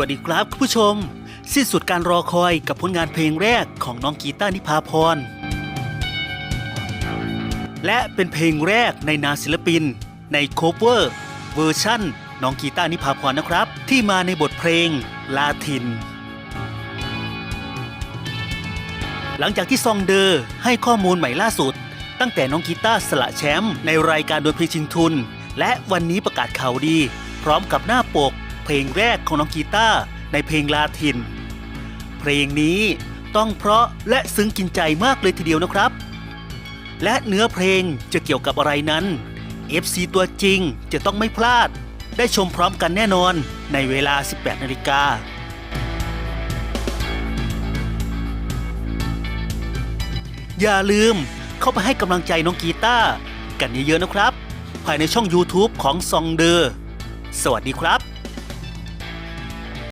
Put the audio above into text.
วัสดีครับคุณผู้ชม สิ้นสุดการรอคอยกับผลงานเพลงแรกของน้องกีตาร์นิพาพร และเป็นเพลงแรกในนาศิลปิน ในโคเวอร์เวอร์ชั่นน้องกีตาร์นิพาพรนะครับ ที่มาในบทเพลงลาทิน หลังจากที่ซองเดอร์ให้ข้อมูลใหม่ล่าสุด ตั้งแต่น้องกีตาร์สละแชมป์ในรายการดนตรีชิงทุน และวันนี้ประกาศข่าวดี พร้อมกับหน้าปก เพลงแรกของน้องกีตาร์ในเพลงลาทิน เพลงนี้ต้องเพราะและซึ้งกินใจมากเลยทีเดียวนะครับ และเนื้อเพลงจะเกี่ยวกับอะไรนั้น FC ตัวจริงจะต้องไม่พลาด ได้ชมพร้อมกันแน่นอนในเวลา 18นาฬิกาอย่าลืมเข้าไปให้กำลังใจน้องกีตาร์กันเยอะๆนะครับ ภายในช่อง YouTube ของซองเดอร์สวัสดีครับ